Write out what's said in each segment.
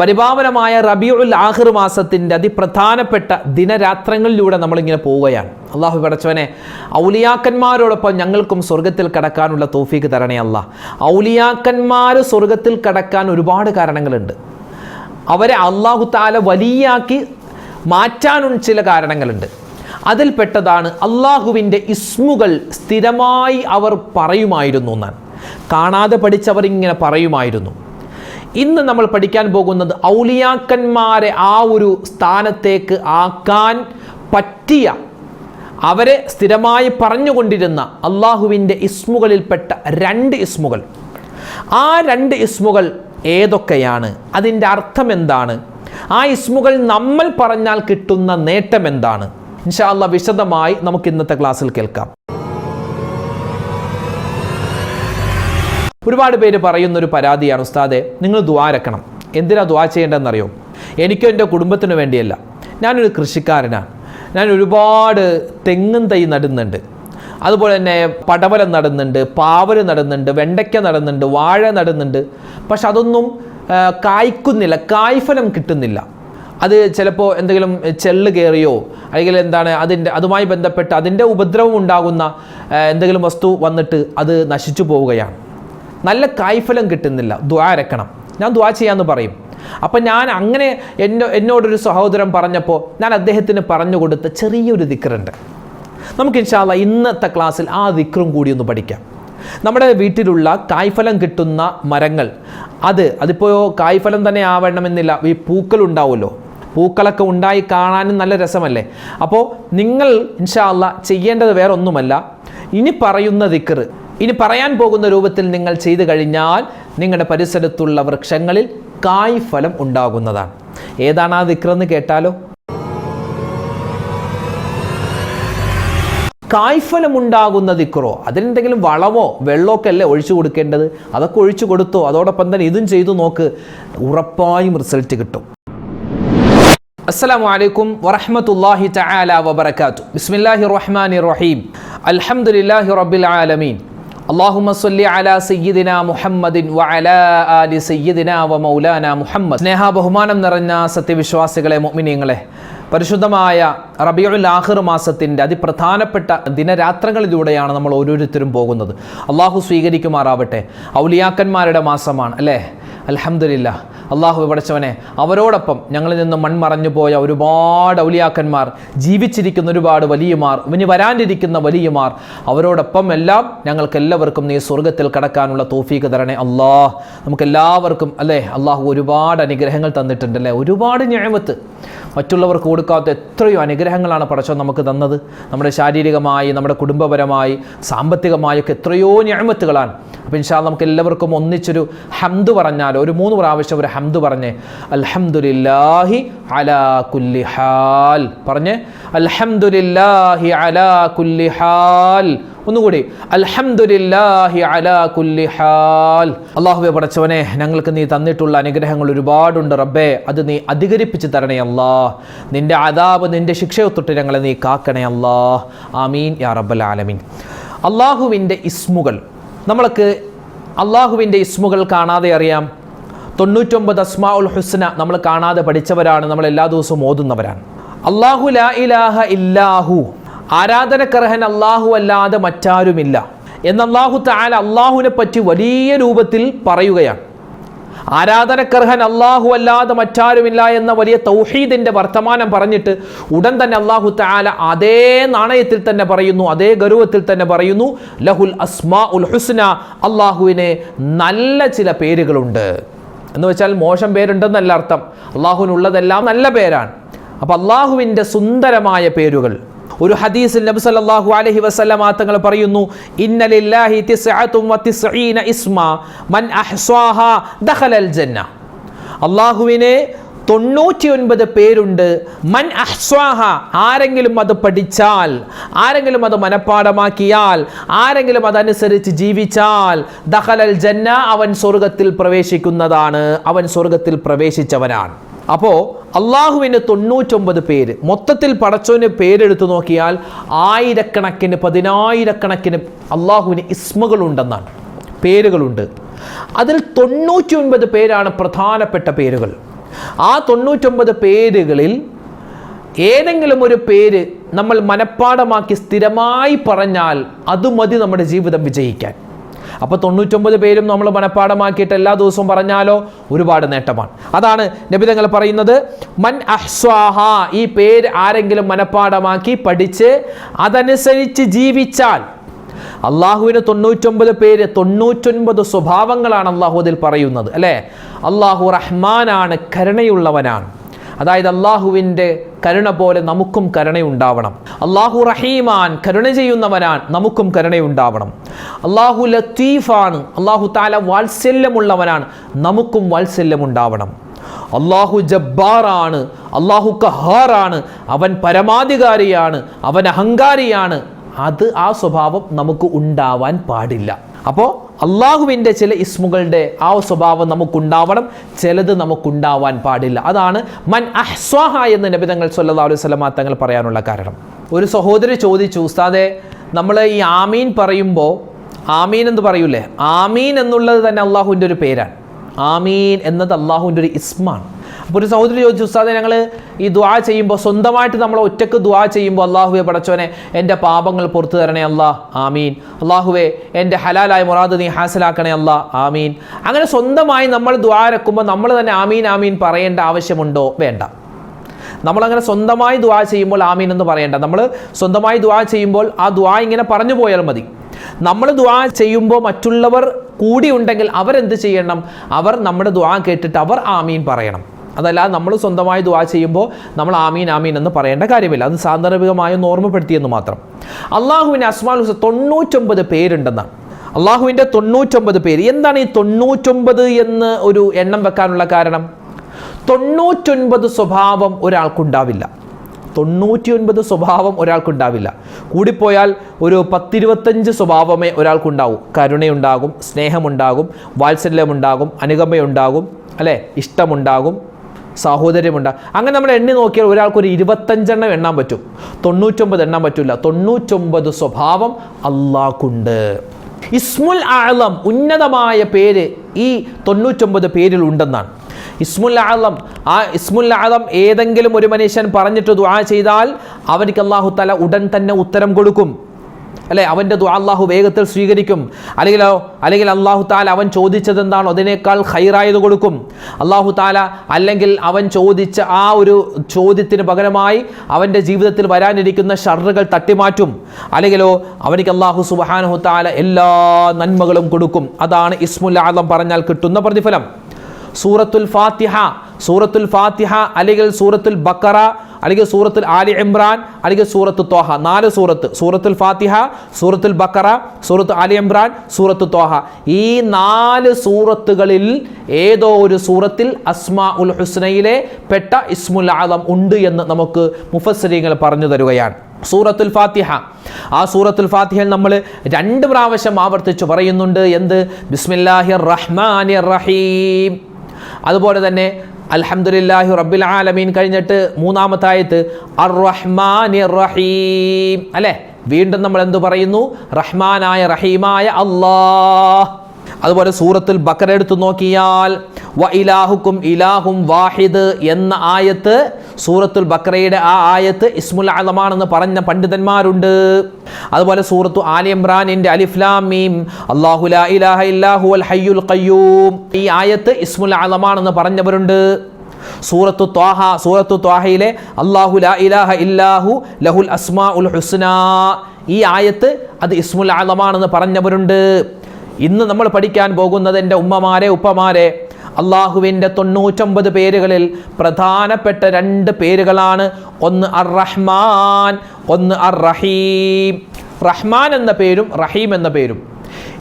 പരിപാവനമായ റബിയുൽ ആഹിർ മാസത്തിന്റെ അതിപ്രധാനപ്പെട്ട ദിനരാത്രങ്ങളിലൂടെ നമ്മളിങ്ങനെ പോവുകയാണ്. അള്ളാഹു പടച്ചവനെ ഔലിയാക്കന്മാരോടൊപ്പം ഞങ്ങൾക്കും സ്വർഗത്തിൽ കടക്കാനുള്ള തോഫീക്ക് തരണേ അല്ല ഔലിയാക്കന്മാർ സ്വർഗത്തിൽ കടക്കാൻ ഒരുപാട് കാരണങ്ങളുണ്ട്. അവരെ അള്ളാഹു താല വലിയാക്കി മാറ്റാനും ചില കാരണങ്ങളുണ്ട്. അതിൽപ്പെട്ടതാണ് അള്ളാഹുവിന്റെ ഇസ്മുകൾ സ്ഥിരമായി അവർ പറയുമായിരുന്നു എന്നാണ്. കാണാതെ പഠിച്ചവർ ഇങ്ങനെ പറയുമായിരുന്നു. ഇന്ന് നമ്മൾ പഠിക്കാൻ പോകുന്നത് ഔലിയാക്കന്മാരെ ആ ഒരു സ്ഥാനത്തേക്ക് ആക്കാൻ പറ്റിയ അവരെ സ്ഥിരമായി പറഞ്ഞുകൊണ്ടിരുന്ന അള്ളാഹുവിന്റെ ഇസ്മുകളിൽപ്പെട്ട രണ്ട് ഇസ്മുകൾ. ആ രണ്ട് ഇസ്മുകൾ ഏതൊക്കെയാണ്? അതിന്റെ അർത്ഥം എന്താണ്? ആ ഇസ്മുകൾ നമ്മൾ പറഞ്ഞാൽ കിട്ടുന്ന നേട്ടം എന്താണ്? ഇൻഷാല്ല വിശദമായി നമുക്ക് ഇന്നത്തെ ക്ലാസ്സിൽ കേൾക്കാം. ഒരുപാട് പേര് പറയുന്ന ഒരു പരാതിയാണ് ഉസ്താദെ നിങ്ങൾ ദ്വാരക്കണം എന്തിനാ ദ്വാ ചെയ്യേണ്ടതെന്നറിയോ? എനിക്കും എന്റെ കുടുംബത്തിന് വേണ്ടിയല്ല. ഞാനൊരു കൃഷിക്കാരനാണ് ഞാൻ ഒരുപാട് തെങ്ങും തൈ നടുന്നുണ്ട്. അതുപോലെ തന്നെ പടവലം നടുന്നുണ്ട് പാവൽ നടുന്നുണ്ട് വെണ്ടയ്ക്ക നടുന്നുണ്ട് വാഴ നടുന്നുണ്ട്. പക്ഷെ അതൊന്നും കായ്ക്കുന്നില്ല കായ്ഫലം കിട്ടുന്നില്ല. അത് ചിലപ്പോൾ എന്തെങ്കിലും ചെള്ള് കയറിയോ അല്ലെങ്കിൽ എന്താണ് അതിന്റെ അതുമായി ബന്ധപ്പെട്ട് അതിന്റെ ഉപദ്രവം ഉണ്ടാകുന്ന എന്തെങ്കിലും വസ്തു വന്നിട്ട് അത് നശിച്ചു പോവുകയാണ്. നല്ല കായ്ഫലം കിട്ടുന്നില്ല. ദ്വാരക്കണം ഞാൻ ദ്വാ ചെയ്യാമെന്ന് പറയും. അപ്പം ഞാൻ അങ്ങനെ എന്നോ എന്നോടൊരു സഹോദരൻ പറഞ്ഞപ്പോൾ ഞാൻ അദ്ദേഹത്തിന് പറഞ്ഞു കൊടുത്ത ചെറിയൊരു ദിക്കറുണ്ട് നമുക്ക് ഇൻഷാല്ല ഇന്നത്തെ ക്ലാസ്സിൽ ആ ദിക്റും കൂടി ഒന്ന് പഠിക്കാം. നമ്മുടെ വീട്ടിലുള്ള കായ്ഫലം കിട്ടുന്ന മരങ്ങൾ അത് അതിപ്പോൾ കായ്ഫലം തന്നെ ആവണമെന്നില്ല. ഈ പൂക്കളുണ്ടാവുമല്ലോ. പൂക്കളൊക്കെ ഉണ്ടായി കാണാനും നല്ല രസമല്ലേ? അപ്പോൾ നിങ്ങൾ ഇൻഷാല്ല ചെയ്യേണ്ടത് വേറെ ഒന്നുമല്ല ഇനി പറയുന്ന ദിക്കറ് ഇനി പറയാൻ പോകുന്ന രൂപത്തിൽ നിങ്ങൾ ചെയ്തു കഴിഞ്ഞാൽ നിങ്ങളുടെ പരിസരത്തുള്ള വൃക്ഷങ്ങളിൽ കായ്ഫലം ഉണ്ടാകുന്നതാണ്. ഏതാണ് ആ ദിക്റെന്ന് കേട്ടാലോ? കായ്ഫലം ഉണ്ടാകുന്ന ദിക്റോ അതിനെന്തെങ്കിലും വളമോ വെള്ളമോ ഒക്കെ അല്ലേ ഒഴിച്ചു കൊടുക്കേണ്ടത്? അതൊക്കെ ഒഴിച്ചു കൊടുത്തോ? അതോടൊപ്പം തന്നെ ഇതും ചെയ്തു നോക്ക് ഉറപ്പായും റിസൾട്ട് കിട്ടും. അസ്സലാമു അലൈക്കും വറഹ്മത്തുള്ളാഹി തആല വബറകാതു ബിസ്മില്ലാഹിർ റഹ്മാനിർ റഹീം. അൽഹംദുലില്ലാഹി റബ്ബിൽ ആലമീൻ. അല്ലാഹുമ്മ സല്ലി മുഹമ്മദിൻ വ മൗലാന മുഹമ്മദ്. സ്നേഹ ബഹുമാനം നിറഞ്ഞ സത്യവിശ്വാസികളെ മുഅ്മിനീങ്ങളെ പരിശുദ്ധമായ റബിയുൽ ആഹിർ മാസത്തിന്റെ അതിപ്രധാനപ്പെട്ട ദിനരാത്രങ്ങളിലൂടെയാണ് നമ്മൾ ഓരോരുത്തരും പോകുന്നത്. അള്ളാഹു സ്വീകരിക്കുമാറാവട്ടെ. ഔലിയാക്കന്മാരുടെ മാസമാണ് അല്ലേ? അൽഹംദുലില്ല. അള്ളാഹു പഠിച്ചവനെ അവരോടൊപ്പം ഞങ്ങളിൽ നിന്ന് മൺമറഞ്ഞു പോയ ഒരുപാട് ഔലിയാക്കന്മാർ ജീവിച്ചിരിക്കുന്ന ഒരുപാട് വലിയമാർ ഇനി വരാനിരിക്കുന്ന വലിയമാർ അവരോടൊപ്പം എല്ലാം ഞങ്ങൾക്ക് എല്ലാവർക്കും നീ സ്വർഗത്തിൽ കടക്കാനുള്ള തോഫീക്ക് തരണേ അള്ളാഹ് നമുക്ക് എല്ലാവർക്കും അല്ലേ അള്ളാഹു ഒരുപാട് അനുഗ്രഹങ്ങൾ തന്നിട്ടുണ്ട് അല്ലേ? ഒരുപാട് ഞാമത്ത് മറ്റുള്ളവർക്ക് കൊടുക്കാത്ത എത്രയോ അനുഗ്രഹങ്ങളാണ് പടച്ചോ നമുക്ക് തന്നത്. നമ്മുടെ ശാരീരികമായി നമ്മുടെ കുടുംബപരമായി സാമ്പത്തികമായൊക്കെ എത്രയോ ഞാമത്തുകളാണ് അപ്പോൾ ഇൻഷാ നമുക്ക് എല്ലാവർക്കും ഒന്നിച്ചൊരു ഹംദ് പറഞ്ഞാലോ ഒരു മൂന്ന് പ്രാവശ്യം ഒരു ഹംദ് പറഞ്ഞ് അൽഹംദുലില്ലാഹി അലാ കുല്ലി ഹാൽ പറഞ്ഞേ അൽഹംദുലില്ലാഹി അലാ കുല്ലി ഹാൽ ഒന്നുകൂടി അൽഹംദുലില്ലാഹി അലാ കുല്ലി ഹാൽ പടച്ചവനെ ഞങ്ങൾക്ക് നീ തന്നിട്ടുള്ള അനുഗ്രഹങ്ങൾ ഒരുപാടുണ്ട് റബ്ബേ അത് നീ അധികരിപ്പിച്ച് തരണേ അല്ലാ. നിന്റെ അതാബ് നിന്റെ ശിക്ഷയൊത്തൊട്ട് തൊട്ട് ഞങ്ങളെ നീ കാക്കണേ അല്ലാ. ആമീൻ യാ റബ്ബൽ ആലമീൻ. അള്ളാഹുവിന്റെ ഇസ്മുകൾ നമ്മൾക്ക് അള്ളാഹുവിന്റെ ഇസ്മുകൾ കാണാതെ അറിയാം. തൊണ്ണൂറ്റൊമ്പത് അസ്മാ ഉൽ ഹുസ്ന. നമ്മൾ കാണാതെ പഠിച്ചവരാണ് നമ്മൾ എല്ലാ ദിവസവും ഓതുന്നവരാണ്. അള്ളാഹു ലാ ഇലാഹ ഇല്ലാഹു. ആരാധനക്കർഹൻ അള്ളാഹു അല്ലാതെ മറ്റാരുമില്ല. എന്ന് അള്ളാഹു താല അള്ളാഹുവിനെ പറ്റി വലിയ രൂപത്തിൽ പറയുകയാണ്. ആരാധനക്കർഹൻ അള്ളാഹു അല്ലാതെ മറ്റാരുമില്ല എന്ന വലിയ തൗഹീദിന്റെ വർത്തമാനം പറഞ്ഞിട്ട് ഉടൻ തന്നെ അള്ളാഹു താല അതേ നാണയത്തിൽ തന്നെ പറയുന്നു അതേ ഗൗരവത്തിൽ തന്നെ പറയുന്നു ലഹുൽ അസ്മാ ഉൽ ഹുസ്ന. അള്ളാഹുവിന് നല്ല ചില പേരുകളുണ്ട്. എന്ന് വെച്ചാൽ മോശം പേരുണ്ടെന്നല്ല അർത്ഥം. അള്ളാഹുവിനുള്ളതെല്ലാം നല്ല പേരാണ്. അപ്പം അള്ളാഹുവിന്റെ സുന്ദരമായ പേരുകൾ. ഒരു ഹദീസിൽ നബി സല്ലല്ലാഹു അലൈഹി വസല്ലമ തങ്ങൾ പറയുന്നു ഇന്നലില്ലാഹി തിസ്അത്തും വതിസ്ഈന ഇസ്മ മൻ അഹ്സാഹ ദഖലൽ ജന്ന. അള്ളാഹുവിനെ തൊണ്ണൂറ്റി ഒൻപത് പേരുണ്ട്. മൻ അഹ്സ്വാഹ ആരെങ്കിലും അത് പഠിച്ചാൽ ആരെങ്കിലും അത് മനഃപ്പാടമാക്കിയാൽ ആരെങ്കിലും അതനുസരിച്ച് ജീവിച്ചാൽ ദഹലൽ ജന്ന അവൻ സ്വർഗത്തിൽ പ്രവേശിക്കുന്നതാണ്. അവൻ സ്വർഗത്തിൽ പ്രവേശിച്ചവനാണ്. അപ്പോൾ അള്ളാഹുവിന് തൊണ്ണൂറ്റൊമ്പത് പേര് മൊത്തത്തിൽ പടച്ചോന് പേരെടുത്തു നോക്കിയാൽ ആയിരക്കണക്കിന് പതിനായിരക്കണക്കിന് അള്ളാഹുവിന് ഇസ്മകളുണ്ടെന്നാണ് പേരുകളുണ്ട്. അതിൽ തൊണ്ണൂറ്റി ഒൻപത് പേരാണ് പ്രധാനപ്പെട്ട പേരുകൾ. ആ തൊണ്ണൂറ്റൊമ്പത് പേരുകളിൽ ഏതെങ്കിലും ഒരു പേര് നമ്മൾ മനഃപ്പാടമാക്കി സ്ഥിരമായി പറഞ്ഞാൽ അത് മതി നമ്മുടെ ജീവിതം വിജയിക്കാൻ. അപ്പോൾ തൊണ്ണൂറ്റൊമ്പത് പേരും നമ്മൾ മനഃപ്പാടമാക്കിയിട്ട് എല്ലാ ദിവസവും പറഞ്ഞാലോ ഒരുപാട് നേട്ടമാണ്. അതാണ് നബിതങ്ങൾ പറയുന്നത് മൻ അഹ്സ്വാഹ ഈ പേര് ആരെങ്കിലും മനഃപ്പാടമാക്കി പഠിച്ച് അതനുസരിച്ച് ജീവിച്ചാൽ അള്ളാഹുവിന് തൊണ്ണൂറ്റൊമ്പത് പേര് തൊണ്ണൂറ്റൊൻപത് സ്വഭാവങ്ങളാണ് അള്ളാഹു അതിൽ പറയുന്നത് അല്ലേ? അള്ളാഹു റഹ്മാനാണ് കരുണയുള്ളവനാണ്. അതായത് അള്ളാഹുവിന്റെ കരുണ പോലെ നമുക്കും കരുണയുണ്ടാവണം. അള്ളാഹു റഹീമാൻ കരുണ ചെയ്യുന്നവനാൻ നമുക്കും കരുണയുണ്ടാവണം. അള്ളാഹു ലത്തീഫാണ് അള്ളാഹു താല വാത്സല്യമുള്ളവനാണ് നമുക്കും വാത്സല്യമുണ്ടാവണം. അള്ളാഹു ജബ്ബാറാണ് അള്ളാഹു കഹാറാണ് അവൻ പരമാധികാരിയാണ് അവൻ അഹങ്കാരിയാണ് അത് ആ സ്വഭാവം നമുക്ക് ഉണ്ടാവാൻ പാടില്ല. അപ്പോൾ അള്ളാഹുവിന്റെ ചില ഇസ്മുകളുടെ ആ സ്വഭാവം നമുക്കുണ്ടാവണം ചിലത് നമുക്കുണ്ടാവാൻ പാടില്ല. അതാണ് മൻ അഹ്സ്വാഹ എന്ന് നബിതങ്ങൾ സല്ലാ അലൈഹി സ്വലമാ തങ്ങൾ പറയാനുള്ള കാരണം. ഒരു സഹോദരി ചോദിച്ചു ഉസ്താദെ നമ്മൾ ഈ ആമീൻ പറയുമ്പോൾ ആമീൻ എന്ന് പറയൂലേ? ആമീൻ എന്നുള്ളത് തന്നെ അള്ളാഹുവിന്റെ ഒരു പേരാണ്. ആമീൻ എന്നത് അള്ളാഹുവിന്റെ ഒരു ഇസ്മാണ്. അപ്പോൾ ഒരു സഹോദരി ചോദിച്ചു ഉസ്താദെ ഞങ്ങൾ ഈ ദ്വാ ചെയ്യുമ്പോൾ സ്വന്തമായിട്ട് നമ്മൾ ഒറ്റയ്ക്ക് ദ്വാ ചെയ്യുമ്പോൾ അള്ളാഹുവെ പടച്ചോനെ എന്റെ പാപങ്ങൾ പുറത്തു തരണേ അല്ലാ ആമീൻ. അള്ളാഹുവെ എന്റെ ഹലാലായ മുറാദ് നീ ഹാസിലാക്കണേ അല്ലാ ആമീൻ. അങ്ങനെ സ്വന്തമായി നമ്മൾ ദ്വാരക്കുമ്പോൾ നമ്മൾ തന്നെ ആമീൻ ആമീൻ പറയേണ്ട ആവശ്യമുണ്ടോ? വേണ്ട. നമ്മളങ്ങനെ സ്വന്തമായി ദ്വാ ചെയ്യുമ്പോൾ ആമീൻ എന്ന് പറയേണ്ട. നമ്മൾ സ്വന്തമായി ദ്വാ ചെയ്യുമ്പോൾ ആ ദ്വാ ഇങ്ങനെ പറഞ്ഞു പോയാൽ മതി. നമ്മൾ ദ്വാ ചെയ്യുമ്പോൾ മറ്റുള്ളവർ കൂടി ഉണ്ടെങ്കിൽ അവരെന്ത് ചെയ്യണം? അവർ നമ്മുടെ ദ്വാ കേട്ടിട്ട് അവർ ആമീൻ പറയണം. അതല്ല നമ്മൾ സ്വന്തമായി ദുവാ ചെയ്യുമ്പോൾ നമ്മൾ ആമീൻ ആമീൻ എന്ന് പറയേണ്ട കാര്യമില്ല. അത് സാന്ദർഭികമായി ഒന്ന് ഓർമ്മപ്പെടുത്തിയെന്ന് മാത്രം. അള്ളാഹുവിന്റെ അസ്മാൽ ഹുസ തൊണ്ണൂറ്റൊമ്പത് പേരുണ്ടെന്നാണ്. അള്ളാഹുവിന്റെ തൊണ്ണൂറ്റൊമ്പത് പേര്. എന്താണ് ഈ തൊണ്ണൂറ്റൊമ്പത് എന്ന് ഒരു എണ്ണം വെക്കാനുള്ള കാരണം? തൊണ്ണൂറ്റൊൻപത് സ്വഭാവം ഒരാൾക്കുണ്ടാവില്ല. തൊണ്ണൂറ്റിയൊൻപത് സ്വഭാവം ഒരാൾക്കുണ്ടാവില്ല. കൂടിപ്പോയാൽ ഒരു പത്തിരുപത്തഞ്ച് സ്വഭാവമേ ഒരാൾക്കുണ്ടാവും. കരുണയുണ്ടാകും സ്നേഹമുണ്ടാകും വാത്സല്യമുണ്ടാകും അനുകമ്പയുണ്ടാകും അല്ലേ? ഇഷ്ടമുണ്ടാകും. സാഹോദര്യമുണ്ടാകും അങ്ങനെ നമ്മൾ എണ്ണി നോക്കിയാൽ ഒരാൾക്ക് ഒരു ഇരുപത്തഞ്ചെണ്ണം എണ്ണാൻ പറ്റും. തൊണ്ണൂറ്റൊമ്പത് എണ്ണാൻ പറ്റില്ല തൊണ്ണൂറ്റൊമ്പത് സ്വഭാവം അള്ളാഹ്ക്കുണ്ട് ഇസ്മുൽ ആളം ഉന്നതമായ പേര് ഈ തൊണ്ണൂറ്റൊമ്പത് പേരിൽ ഉണ്ടെന്നാണ് ഇസ്മുൽ ആളം ആ ഇസ്മുൽ ആളം ഏതെങ്കിലും ഒരു മനുഷ്യൻ പറഞ്ഞിട്ട് ദുആ ചെയ്താൽ അവർക്ക് അള്ളാഹു തല ഉടൻ തന്നെ ഉത്തരം കൊടുക്കും. അല്ലെ? അവന്റെ ദുആ അള്ളാഹു വേഗത്തിൽ സ്വീകരിക്കും. അല്ലെങ്കിലോ അല്ലെങ്കിൽ അള്ളാഹു താല അവൻ ചോദിച്ചത് എന്താണോ അതിനേക്കാൾ ഹൈറായത് കൊടുക്കും. അള്ളാഹു താല അല്ലെങ്കിൽ അവൻ ചോദിച്ച ആ ഒരു ചോദ്യത്തിന് പകരമായി അവന്റെ ജീവിതത്തിൽ വരാനിരിക്കുന്ന ഷർറുകൾ തട്ടിമാറ്റും. അല്ലെങ്കിലോ അവനിക്ക് അള്ളാഹു സുബാനഹു താല എല്ലാ നന്മകളും കൊടുക്കും. അതാണ് ഇസ്മുൽ ആലം പറഞ്ഞാൽ കിട്ടുന്ന പ്രതിഫലം. സൂറത്തുൽ ഫാത്തിഹ സൂറത്തുൽ ഫാത്തിഹ അല്ലെങ്കിൽ സൂറത്തുൽ ബക്കറ അല്ലെങ്കിൽ സൂറത്തുൽ ആലി ഇമ്രാൻ അല്ലെങ്കിൽ സൂറത്ത് തോഹ. നാല് സൂറത്ത്. സൂറത്തുൽ ഫാത്തിഹ സൂറത്തുൽ ബക്കറ സൂറത്ത് ആലി ഇമ്രാൻ സൂറത്ത് തോഹ. ഈ നാല് സൂറത്തുകളിൽ ഏതോ ഒരു സൂറത്തിൽ അസ്മാ ഉൽ ഹുസ്നയിലെ പെട്ട ഇസ്മുൽ ആലം ഉണ്ട് എന്ന് നമുക്ക് മുഫസ്സരീങ്ങൾ പറഞ്ഞു തരുകയാണ്. സൂറത്തുൽ ഫാത്തിഹ. ആ സൂറത്തുൽ ഫാത്തിഹയിൽ നമ്മൾ രണ്ട് പ്രാവശ്യം ആവർത്തിച്ച് പറയുന്നുണ്ട്. എന്ത്? ബിസ്മില്ലാഹിർ റഹ്മാനിർ റഹീം. അതുപോലെ തന്നെ അൽഹംദുലില്ലാഹി റബ്ബിൽ ആലമീൻ കഴിഞ്ഞിട്ട് മൂന്നാമത്തെ ആയത്ത് അർ റഹ്മാൻ റഹീം. അല്ലേ? വീണ്ടും നമ്മൾ എന്തു പറയുന്നു? റഹ്മാനായ റഹീമായ അല്ലാഹ്. അതുപോലെ സൂറത്തിൽ എടുത്തു നോക്കിയാൽ വ ഇലാഹുക്കും ഇലാഹും വാഹിദ് എന്ന ആയത്ത് സൂറത്തുൽ ബക്രയുടെ ആ ആയത്ത് ഇസ്മുൽ അലമാണെന്ന് പറഞ്ഞ പണ്ഡിതന്മാരുണ്ട്. അതുപോലെ സൂറത്തു ആലി ഇമ്രാനിന്റെ അലിഫ്ലാമീം അള്ളാഹു ലാ ഇലാഹ ഇല്ലാഹു അൽ ഹയ്യുൽ ഖയ്യൂം ഈ ആയത്ത് ഇസ്മുൽ അലമാണെന്ന് പറഞ്ഞവരുണ്ട്. സൂറത്തു ത്വാഹ സൂറത്തു ത്വാഹയിലെ അല്ലാഹു ലാ ഇലാഹ ഇല്ലാഹു ലഹുൽ അസ്മാ ഉൽ ഹുസ്ന ഈ ആയത്ത് അത് ഇസ്മുൽ അലമാണെന്ന് പറഞ്ഞവരുണ്ട്. ഇന്ന് നമ്മൾ പഠിക്കാൻ പോകുന്നത് എന്റെ ഉമ്മമാരെ ഉപ്പമാരെ. അള്ളാഹുവിന്റെ തൊണ്ണൂറ്റൊമ്പത് പേരുകളിൽ പ്രധാനപ്പെട്ട രണ്ട് പേരുകളാണ്. ഒന്ന് അർ റഹ്മാൻ ഒന്ന് അർ റഹീം റഹ്മാൻ എന്ന പേരും റഹീം എന്ന പേരും.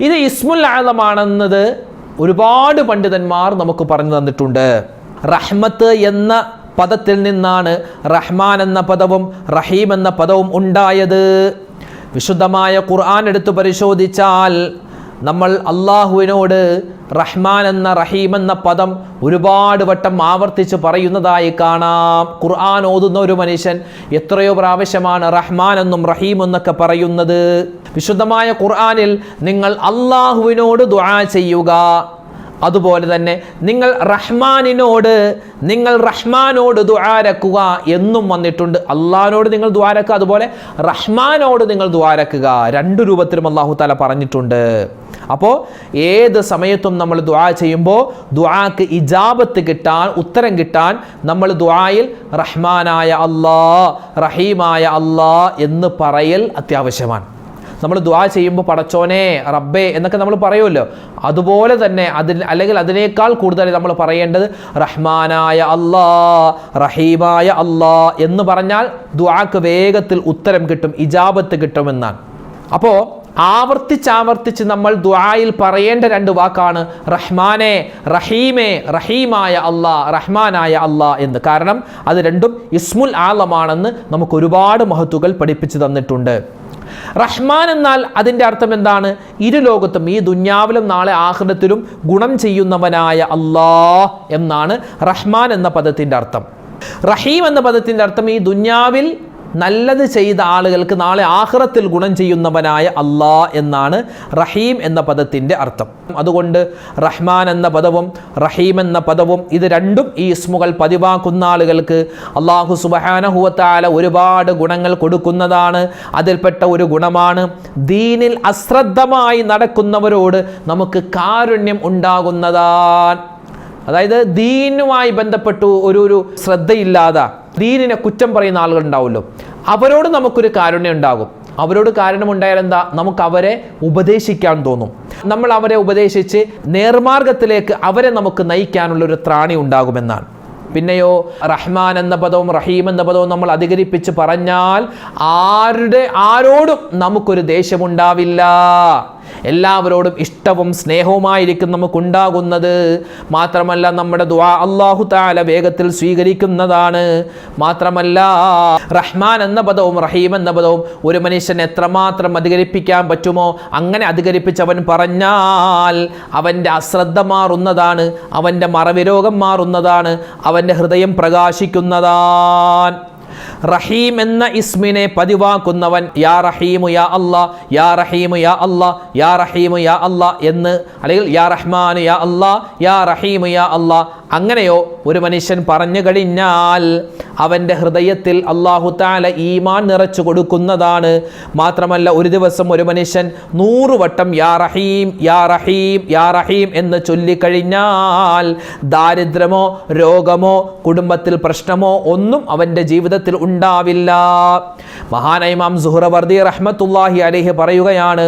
ഇത് ഇസ്മുൽ ആലമാണെന്നത് ഒരുപാട് പണ്ഡിതന്മാർ നമുക്ക് പറഞ്ഞു തന്നിട്ടുണ്ട്. റഹ്മത്ത് എന്ന പദത്തിൽ നിന്നാണ് റഹ്മാൻ എന്ന പദവും റഹീം എന്ന പദവും ഉണ്ടായത്. വിശുദ്ധമായ ഖുർആൻ എടുത്തു പരിശോധിച്ചാൽ നമ്മൾ അള്ളാഹുവിനോട് റഹ്മാൻ എന്ന റഹീം എന്ന പദം ഒരുപാട് വട്ടം ആവർത്തിച്ച് പറയുന്നതായി കാണാം. ഖുർആൻ ഓതുന്ന ഒരു മനുഷ്യൻ എത്രയോ പ്രാവശ്യമാണ് റഹ്മാൻ എന്നും റഹീം എന്നൊക്കെ പറയുന്നത്. വിശുദ്ധമായ ഖുർആനിൽ നിങ്ങൾ അള്ളാഹുവിനോട് ദുആ ചെയ്യുക. അതുപോലെ തന്നെ നിങ്ങൾ റഹ്മാനിനോട് നിങ്ങൾ റഹ്മാനോട് ദ്വാരക്കുക എന്നും വന്നിട്ടുണ്ട്. അള്ളഹാനോട് നിങ്ങൾ ദ്വാരക്കുക അതുപോലെ റഹ്മാനോട് നിങ്ങൾ ദ്വാരക്കുക രണ്ട് രൂപത്തിലും അള്ളാഹു താല പറഞ്ഞിട്ടുണ്ട്. അപ്പോൾ ഏത് സമയത്തും നമ്മൾ ദ്വാ ചെയ്യുമ്പോൾ ദ്വാക്ക് ഇജാബത്ത് കിട്ടാൻ ഉത്തരം കിട്ടാൻ നമ്മൾ ദ്വായിൽ റഹ്മാനായ അള്ളാ റഹീമായ അള്ളാ എന്ന് പറയൽ അത്യാവശ്യമാണ്. നമ്മൾ ദ്വാ ചെയ്യുമ്പോൾ പടച്ചോനെ റബ്ബേ എന്നൊക്കെ നമ്മൾ പറയുമല്ലോ. അതുപോലെ തന്നെ അതിൽ അല്ലെങ്കിൽ അതിനേക്കാൾ കൂടുതൽ നമ്മൾ പറയേണ്ടത് റഹ്മാനായ അള്ളാ റഹീമായ അള്ളാ എന്ന് പറഞ്ഞാൽ ദ്വാക്ക് വേഗത്തിൽ ഉത്തരം കിട്ടും ഇജാബത്ത് കിട്ടുമെന്നാണ്. അപ്പോൾ ആവർത്തിച്ചാവർത്തിച്ച് നമ്മൾ ദുആയിൽ പറയേണ്ട രണ്ട് വാക്കാണ് റഹ്മാനെ റഹീമേ റഹീമായ അള്ളാ റഹ്മാനായ അള്ളാ എന്ന്. കാരണം അത് രണ്ടും ഇസ്മുൽ ആലമാണെന്ന് നമുക്ക് ഒരുപാട് മഹത്തുകൾ പഠിപ്പിച്ചു തന്നിട്ടുണ്ട്. റഹ്മാൻ എന്നാൽ അതിന്റെ അർത്ഥം എന്താണ്? ഇരു ലോകത്തും ഈ ദുന്യാവിലും നാളെ ആഹൃതത്തിലും ഗുണം ചെയ്യുന്നവനായ അള്ളാ എന്നാണ് റഹ്മാൻ എന്ന പദത്തിന്റെ അർത്ഥം. റഹീം എന്ന പദത്തിന്റെ അർത്ഥം ഈ ദുന്യാവിൽ നല്ലത് ചെയ്ത ആളുകൾക്ക് നാളെ ആഹ്റത്തിൽ ഗുണം ചെയ്യുന്നവനായ അള്ളാ എന്നാണ് റഹീം എന്ന പദത്തിന്റെ അർത്ഥം. അതുകൊണ്ട് റഹ്മാൻ എന്ന പദവും റഹീം എന്ന പദവും ഇത് രണ്ടും ഈ ഇസ്മുകൾ പതിവാക്കുന്ന ആളുകൾക്ക് അള്ളാഹു സുബഹാനഹുവത്താല ഒരുപാട് ഗുണങ്ങൾ കൊടുക്കുന്നതാണ്. അതിൽപ്പെട്ട ഒരു ഗുണമാണ് ദീനിൽ അശ്രദ്ധമായി നടക്കുന്നവരോട് നമുക്ക് കാരുണ്യം ഉണ്ടാകുന്നതാണ്. അതായത് ദീനുമായി ബന്ധപ്പെട്ടു ഒരു ഒരു ശ്രദ്ധയില്ലാതെ ദീനിനെ കുറ്റം പറയുന്ന ആളുകൾ ഉണ്ടാവുമല്ലോ അവരോട് നമുക്കൊരു കാരുണ്യം ഉണ്ടാകും. അവരോട് കാരണമുണ്ടായാൽ എന്താ? നമുക്ക് അവരെ ഉപദേശിക്കാൻ തോന്നും. നമ്മൾ അവരെ ഉപദേശിച്ച് നേർമാർഗത്തിലേക്ക് അവരെ നമുക്ക് നയിക്കാനുള്ള ഒരു ത്രാണി ഉണ്ടാകുമെന്നാണ്. പിന്നെയോ റഹ്മാൻ എന്ന പദവും റഹീം എന്ന പദവും നമ്മൾ അധികരിപ്പിച്ച് പറഞ്ഞാൽ ആരുടെ ആരോടും നമുക്കൊരു ദേഷ്യമുണ്ടാവില്ല. എല്ലാവരോടും ഇഷ്ടവും സ്നേഹവുമായിരിക്കും നമുക്കുണ്ടാകുന്നത്. മാത്രമല്ല നമ്മുടെ ദ്വാ അള്ളാഹു താല വേഗത്തിൽ സ്വീകരിക്കുന്നതാണ്. മാത്രമല്ല റഹ്മാൻ എന്ന പദവും റഹീം എന്ന പദവും ഒരു മനുഷ്യൻ എത്രമാത്രം അധികരിപ്പിക്കാൻ പറ്റുമോ അങ്ങനെ അധികരിപ്പിച്ചവൻ പറഞ്ഞാൽ അവന്റെ അശ്രദ്ധ മാറുന്നതാണ് അവന്റെ മറവിരോഗം മാറുന്നതാണ് അവന്റെ ഹൃദയം പ്രകാശിക്കുന്നതാണ്. റഹീം എന്ന ഇസ്മിനെ പതിവാക്കുന്നവൻ യാ റഹീമു യാ അല്ലാ യാ റഹീമു യാ അല്ലാ യാ റഹീമു യാ അല്ലാ എന്ന് അല്ലെങ്കിൽ യാ റഹ്മാനു യാ അല്ലാ യാ റഹീമു യാ അല്ലാ അങ്ങനെയോ ഒരു മനുഷ്യൻ പറഞ്ഞു കഴിഞ്ഞാൽ അവന്റെ ഹൃദയത്തിൽ അള്ളാഹു താല ഈമാൻ നിറച്ചു കൊടുക്കുന്നതാണ്. മാത്രമല്ല ഒരു ദിവസം ഒരു മനുഷ്യൻ നൂറ് വട്ടം യാ റഹീം യാ റഹീം യാ റഹീം എന്ന് ചൊല്ലിക്കഴിഞ്ഞാൽ ദാരിദ്ര്യമോ രോഗമോ കുടുംബത്തിൽ പ്രശ്നമോ ഒന്നും അവന്റെ ജീവിതത്തിൽ ഉണ്ടാവില്ല. മഹാന ഇമാം സുഹ്റവർദി റഹ്മത്തുല്ലാഹി അലഹി പറയുകയാണ്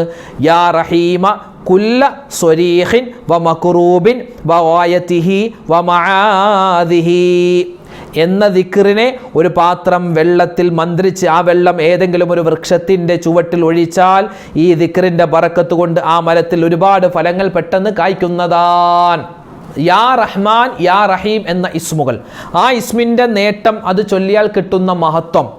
യാ റഹീമ കുല്ല സ്വരീഹിൻ വ മക്റൂബിൻ വ വായത്തിഹി വ മഹാദിഹി എന്ന ദിക്കറിനെ ഒരു പാത്രം വെള്ളത്തിൽ മന്ത്രിച്ച് ആ വെള്ളം ഏതെങ്കിലും ഒരു വൃക്ഷത്തിന്റെ ചുവട്ടിൽ ഒഴിച്ചാൽ ഈ ദിക്കറിന്റെ പറക്കത്തുകൊണ്ട് ആ മരത്തിൽ ഒരുപാട് ഫലങ്ങൾ പെട്ടെന്ന് കായ്ക്കുന്നതാണ്. യാ റഹ്മാൻ യാ റഹീം എന്ന ഇസ്മുകൾ. ആ ഇസ്മിന്റെ നേട്ടം അത് ചൊല്ലിയാൽ കിട്ടുന്ന മഹത്വം.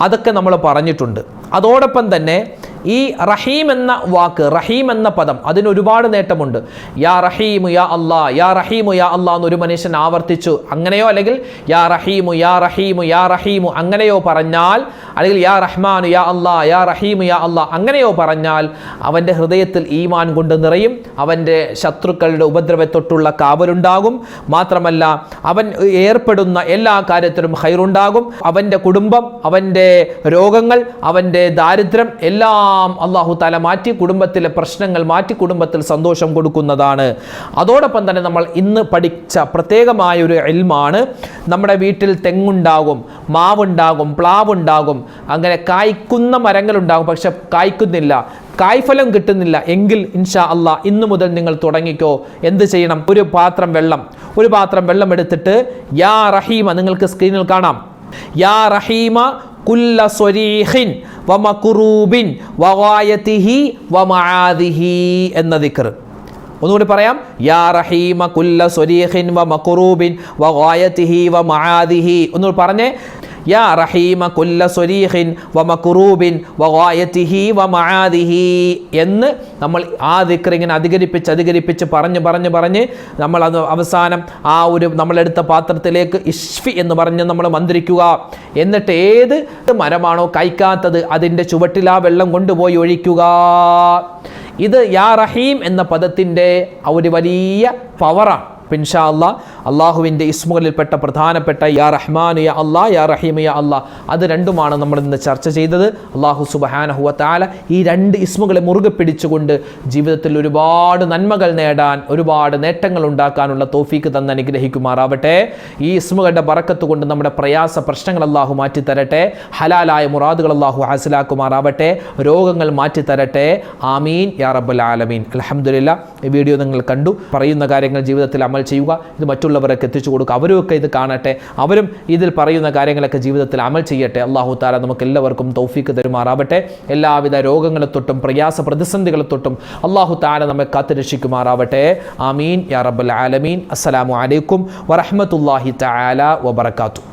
അതൊക്കെ നമ്മൾ പറഞ്ഞിട്ടുണ്ട്. അതോടൊപ്പം തന്നെ ഈ റഹീം എന്ന വാക്ക് റഹീം എന്ന പദം അതിന് ഒരുപാട് നേട്ടമുണ്ട്. യാ റഹീമു യാ അള്ളാ യാ റഹീമു യാ അള്ളാ എന്നൊരു മനുഷ്യൻ ആവർത്തിച്ചു. അങ്ങനെയോ അല്ലെങ്കിൽ യാ റഹീമു യാ റഹീമു യാ റഹീമു അങ്ങനെയോ പറഞ്ഞാൽ അല്ലെങ്കിൽ യാ റഹ്മാനു യാ അള്ളാ യാ റഹീമു യാ അള്ളാ അങ്ങനെയോ പറഞ്ഞാൽ അവന്റെ ഹൃദയത്തിൽ ഈമാൻ കൊണ്ട് നിറയും അവന്റെ ശത്രുക്കളുടെ ഉപദ്രവത്തൊട്ടുള്ള കാവലുണ്ടാകും. മാത്രമല്ല അവൻ ഏർപ്പെടുന്ന എല്ലാ കാര്യത്തിലും ഹൈറുണ്ടാകും. അവന്റെ കുടുംബം അവന്റെ രോഗങ്ങൾ അവന്റെ ദാരിദ്ര്യം എല്ലാം അള്ളാഹു താല മാറ്റി കുടുംബത്തിലെ പ്രശ്നങ്ങൾ മാറ്റി കുടുംബത്തിൽ സന്തോഷം കൊടുക്കുന്നതാണ്. അതോടൊപ്പം തന്നെ നമ്മൾ ഇന്ന് പഠിച്ച പ്രത്യേകമായ ഒരു എൽമാണ് നമ്മുടെ വീട്ടിൽ തെങ്ങുണ്ടാകും മാവുണ്ടാകും പ്ലാവുണ്ടാകും അങ്ങനെ കായ്ക്കുന്ന മരങ്ങളുണ്ടാകും പക്ഷെ കായ്ക്കുന്നില്ല. കായ്ഫലം കിട്ടുന്നില്ല എങ്കിൽ ഇൻഷാ അള്ളാ ഇന്നു മുതൽ നിങ്ങൾ തുടങ്ങിക്കോ. എന്ത് ചെയ്യണം? ഒരു പാത്രം വെള്ളം. ഒരു പാത്രം വെള്ളം എടുത്തിട്ട് യാ റഹീമ നിങ്ങൾക്ക് സ്ക്രീനിൽ കാണാം. യാ റഹീമ കുല്ല സ്വരീഹിൻ വ മക്റൂബിൻ വഗായതിഹി വ മആദിഹി എന്ന ദിക്ർ. ഒന്നുകൂടി പറയാം. യാ റഹീമ കുല്ല സ്വരീഹിൻ വ മക്റൂബിൻ വഗായതിഹി വ മആദിഹി ഒന്നുകൂടി പറഞ്ഞേ. യാ റഹീമ കുല്ല സ്വരീഹിൻ വ മക്റൂബിൻ വായത്തിഹി വ മആദിഹി എന്ന് നമ്മൾ ആ ദിക്ർ ഇങ്ങനെ അധികരിപ്പിച്ച് അധികരിപ്പിച്ച് പറഞ്ഞ് പറഞ്ഞ് പറഞ്ഞ് നമ്മൾ അത് അവസാനം ആ ഒരു നമ്മളെടുത്ത പാത്രത്തിലേക്ക് ഇഷ്ഫി എന്ന് പറഞ്ഞ് നമ്മൾ മന്ത്രിക്കുക. എന്നിട്ട് ഏത് മരമാണോ കഴിക്കാത്തത് അതിന്റെ ചുവട്ടിൽ ആ വെള്ളം കൊണ്ടുപോയി ഒഴിക്കുക. ഇത് യാ റഹീം എന്ന പദത്തിന്റെ ഒരു വലിയ പവറാണ് പിൻഷാ അല്ലാ അള്ളാഹുവിന്റെ ഇസ്മുകളിൽപ്പെട്ട പ്രധാനപ്പെട്ട യാ റഹ്മാനു യാ അള്ളാ യാ റഹീമു യാ അള്ളാ അത് രണ്ടുമാണ് നമ്മൾ ഇന്ന് ചർച്ച ചെയ്തത്. അള്ളാഹു സുബഹാനഹുവ താല ഈ രണ്ട് ഇസ്മുകളെ മുറുകെ പിടിച്ചുകൊണ്ട് ജീവിതത്തിൽ ഒരുപാട് നന്മകൾ നേടാൻ ഒരുപാട് നേട്ടങ്ങൾ ഉണ്ടാക്കാനുള്ള തോഫീക്ക് തന്നെ അനുഗ്രഹിക്കുമാറാവട്ടെ. ഈ ഇസ്മുകളുടെ പറക്കത്ത് കൊണ്ട് നമ്മുടെ പ്രയാസ പ്രശ്നങ്ങൾ അള്ളാഹു മാറ്റി തരട്ടെ ഹലാലായ മുറാദുകൾ അള്ളാഹു ഹാസിലാക്കുമാറാവട്ടെ. രോഗങ്ങൾ മാറ്റി തരട്ടെ ആമീൻ യാ റബ്ബുൽ ആലമീൻ. അലഹമുല്ല ഈ വീഡിയോ നിങ്ങൾ കണ്ടു. പറയുന്ന കാര്യങ്ങൾ ജീവിതത്തിൽ അമൽ ചെയ്യുക. ഇത് മറ്റുള്ളവർക്ക് എത്തിച്ചു കൊടുക്കുക. അവരുമൊക്കെ ഇത് കാണട്ടെ. അവരും ഇതിൽ പറയുന്ന കാര്യങ്ങളൊക്കെ ജീവിതത്തിൽ അമൽ ചെയ്യട്ടെ. അള്ളാഹു താല നമുക്ക് എല്ലാവർക്കും തൗഫീക്ക് തരുമാറാവട്ടെ. എല്ലാവിധ രോഗങ്ങളെ തൊട്ടും പ്രയാസ പ്രതിസന്ധികളെ തൊട്ടും അള്ളാഹു താല നമ്മെ കാത്തുരക്ഷിക്കുമാറാവട്ടെ ആമീൻ. യാ റബ്ബൽ ആലമീൻ. അസ്സലാമു അലൈക്കും വറഹ്മത്തുള്ളാഹി താല വബറകാതുഹു.